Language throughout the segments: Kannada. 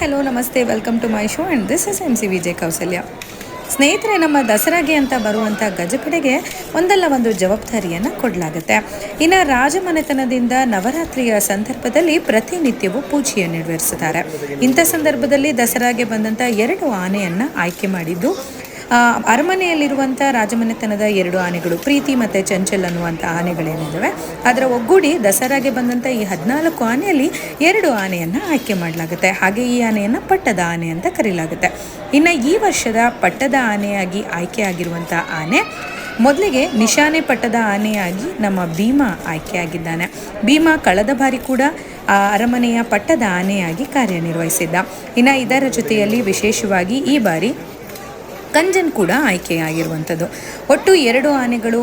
ಹಲೋ, ನಮಸ್ತೆ. Welcome to my show and this is M C Vijay Kousalya ಸ್ನೇಹಿತರೆ, ನಮ್ಮ ದಸರಾಗೆ ಅಂತ ಬರುವಂಥ ಗಜಪಡೆಗೆ ಒಂದಲ್ಲ ಒಂದು ಜವಾಬ್ದಾರಿಯನ್ನು ಕೊಡಲಾಗುತ್ತೆ. ಇನ್ನು ರಾಜಮನೆತನದಿಂದ ನವರಾತ್ರಿಯ ಸಂದರ್ಭದಲ್ಲಿ ಪ್ರತಿನಿತ್ಯವೂ ಪೂಜೆಯನ್ನು ನೆರವೇರಿಸುತ್ತಾರೆ. ಇಂಥ ಸಂದರ್ಭದಲ್ಲಿ ದಸರಾಗೆ ಬಂದಂಥ ಎರಡು ಆನೆಯನ್ನು ಆಯ್ಕೆ ಮಾಡಿದ್ದು ಅರಮನೆಯಲ್ಲಿರುವಂಥ ರಾಜಮನೆತನದ ಎರಡು ಆನೆಗಳು, ಪ್ರೀತಿ ಮತ್ತು ಚಂಚಲ್ ಅನ್ನುವಂಥ ಆನೆಗಳೇನಿದ್ದಾವೆ, ಅದರ ಒಗ್ಗೂಡಿ ದಸರಾಗೆ ಬಂದಂಥ ಈ ಹದಿನಾಲ್ಕು ಆನೆಯಲ್ಲಿ ಎರಡು ಆನೆಯನ್ನು ಆಯ್ಕೆ ಮಾಡಲಾಗುತ್ತೆ. ಹಾಗೆ ಈ ಆನೆಯನ್ನು ಪಟ್ಟದ ಆನೆ ಅಂತ ಕರೀಲಾಗುತ್ತೆ. ಇನ್ನು ಈ ವರ್ಷದ ಪಟ್ಟದ ಆನೆಯಾಗಿ ಆಯ್ಕೆಯಾಗಿರುವಂಥ ಆನೆ, ಮೊದಲಿಗೆ ನಿಶಾನೆ ಪಟ್ಟದ ಆನೆಯಾಗಿ ನಮ್ಮ ಭೀಮಾ ಆಯ್ಕೆಯಾಗಿದ್ದಾನೆ ಭೀಮಾ ಕಳೆದ ಬಾರಿ ಕೂಡ ಆ ಅರಮನೆಯ ಪಟ್ಟದ ಆನೆಯಾಗಿ ಕಾರ್ಯನಿರ್ವಹಿಸಿದ್ದ. ಇನ್ನು ಇದರ ಜೊತೆಯಲ್ಲಿ ವಿಶೇಷವಾಗಿ ಈ ಬಾರಿ ಕಂಜನ್ ಕೂಡ ಆಯ್ಕೆಯಾಗಿರುವಂಥದ್ದು. ಒಟ್ಟು ಎರಡು ಆನೆಗಳು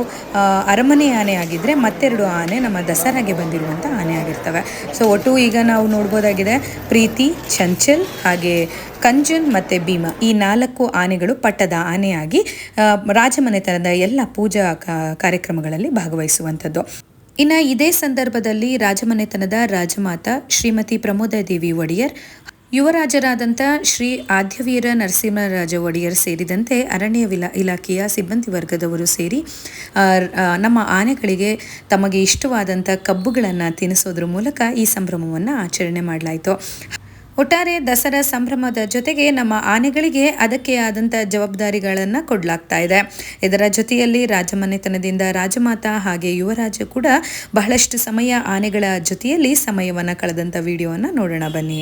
ಅರಮನೆ ಆನೆ ಆಗಿದ್ದರೆ ಮತ್ತೆರಡು ಆನೆ ನಮ್ಮ ದಸರಾಗೆ ಬಂದಿರುವಂಥ ಆನೆ ಆಗಿರ್ತವೆ. ಸೊ, ಒಟ್ಟು ಈಗ ನಾವು ನೋಡ್ಬೋದಾಗಿದೆ ಪ್ರೀತಿ, ಚಂಚಲ್, ಹಾಗೆ ಕಂಜನ್ ಮತ್ತು ಭೀಮ. ಈ ನಾಲ್ಕು ಆನೆಗಳು ಪಟ್ಟದ ಆನೆಯಾಗಿ ರಾಜಮನೆತನದ ಎಲ್ಲ ಪೂಜಾ ಕಾರ್ಯಕ್ರಮಗಳಲ್ಲಿ ಭಾಗವಹಿಸುವಂಥದ್ದು. ಇನ್ನು ಇದೇ ಸಂದರ್ಭದಲ್ಲಿ ರಾಜಮನೆತನದ ರಾಜಮಾತ ಶ್ರೀಮತಿ ಪ್ರಮೋದ ದೇವಿ ಒಡೆಯರ್ ಯುವರಾಜರಾದಂಥ ಶ್ರೀ ಆದ್ಯವೀರ ನರಸಿಂಹರಾಜ ಒಡೆಯರ್ ಸೇರಿದಂತೆ ಅರಣ್ಯ ವಿಲಾ ಇಲಾಖೆಯ ಸಿಬ್ಬಂದಿ ವರ್ಗದವರು ಸೇರಿ ನಮ್ಮ ಆನೆಗಳಿಗೆ ತಮಗೆ ಇಷ್ಟವಾದಂಥ ಕಬ್ಬುಗಳನ್ನು ತಿನ್ನಿಸೋದ್ರ ಮೂಲಕ ಈ ಸಂಭ್ರಮವನ್ನು ಆಚರಣೆ ಮಾಡಲಾಯಿತು. ಒಟ್ಟಾರೆ ದಸರಾ ಸಂಭ್ರಮದ ಜೊತೆಗೆ ನಮ್ಮ ಆನೆಗಳಿಗೆ ಅದಕ್ಕೆ ಆದಂಥ ಜವಾಬ್ದಾರಿಗಳನ್ನು ಕೊಡಲಾಗ್ತಾ ಇದೆ. ಇದರ ಜೊತೆಯಲ್ಲಿ ರಾಜಮನೆತನದಿಂದ ರಾಜಮಾತಾ ಹಾಗೆ ಯುವರಾಜ ಕೂಡ ಬಹಳಷ್ಟು ಸಮಯ ಆನೆಗಳ ಜೊತೆಯಲ್ಲಿ ಸಮಯವನ್ನು ಕಳೆದಂಥ ವಿಡಿಯೋವನ್ನು ನೋಡೋಣ ಬನ್ನಿ.